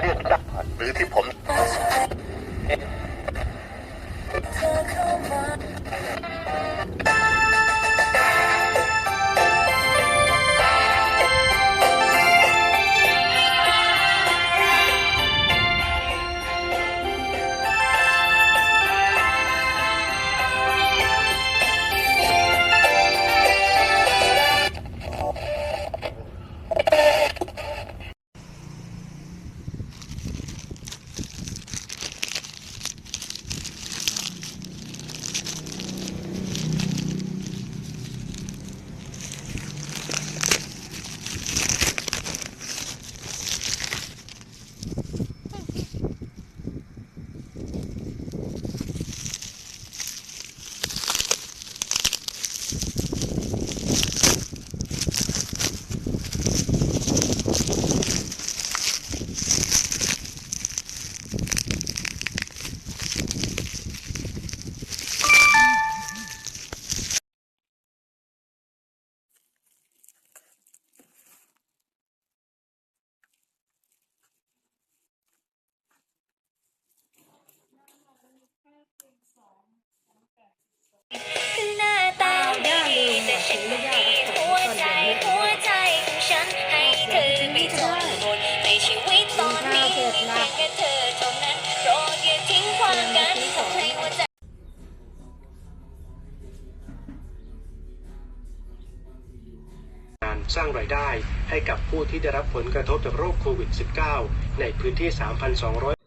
เลือกตั้งหรือที่ผม สร้างรายได้ให้กับผู้ที่ได้รับผลกระทบจากโรคโควิด -19 ในพื้นที่ 3,200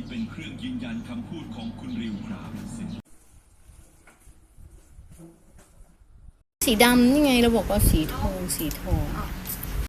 ที่เป็นเครื่องยืนยันคำพูดของคุณริวครับสิ่งสีดำนี่ไงเราบอกว่าสีทองสีทองอ้าว